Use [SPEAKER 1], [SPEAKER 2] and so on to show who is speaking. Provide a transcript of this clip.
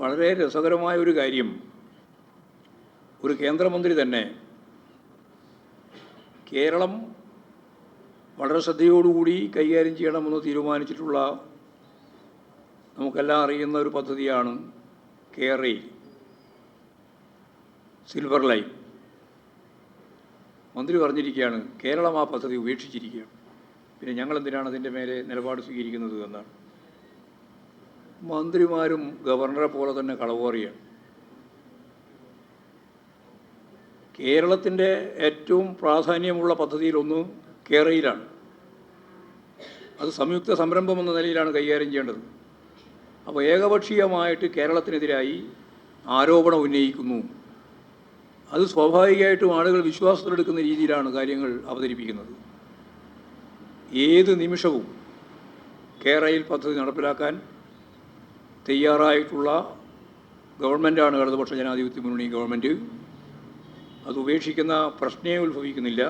[SPEAKER 1] വളരെ രസകരമായ ഒരു കാര്യം. ഒരു കേന്ദ്രമന്ത്രി തന്നെ കേരളം വളരെ ശ്രദ്ധയോടുകൂടി കൈകാര്യം ചെയ്യണമെന്ന് തീരുമാനിച്ചിട്ടുള്ള നമുക്കെല്ലാം അറിയുന്ന ഒരു പദ്ധതിയാണ് കേരയിൽ സിൽവർ ലൈൻ. മന്ത്രി പറഞ്ഞിരിക്കുകയാണ് കേരളം ആ പദ്ധതി ഉപേക്ഷിച്ചിരിക്കുകയാണ്. പിന്നെ ഞങ്ങൾ എന്തിനാണ് അതിന്റെ മേലെ നിലപാട് സ്വീകരിക്കുന്നത് എന്നാണ്. മന്ത്രിമാരും ഗവർണറെ പോലെ തന്നെ കളവോറിയാണ്. കേരളത്തിന്റെ ഏറ്റവും പ്രാധാന്യമുള്ള പദ്ധതിയിലൊന്ന് കേരളയിലാണ്. അത് സംയുക്ത സംരംഭം എന്ന നിലയിലാണ് കൈകാര്യം ചെയ്യേണ്ടത്. അപ്പോൾ ഏകപക്ഷീയമായിട്ട് കേരളത്തിനെതിരായി ആരോപണം ഉന്നയിക്കുന്നു. അത് സ്വാഭാവികമായിട്ടും ആളുകൾ വിശ്വാസത്തിലെടുക്കുന്ന രീതിയിലാണ് കാര്യങ്ങൾ അവതരിപ്പിക്കുന്നത്. ഏത് നിമിഷവും കേരളയിൽ പദ്ധതി നടപ്പിലാക്കാൻ തയ്യാറായിട്ടുള്ള ഗവൺമെന്റാണ് ഇടതുപക്ഷ ജനാധിപത്യ മുന്നണി ഗവൺമെന്റ് അത് ഉപേക്ഷിക്കുന്ന പ്രശ്നമേ ഉത്ഭവിക്കുന്നില്ല.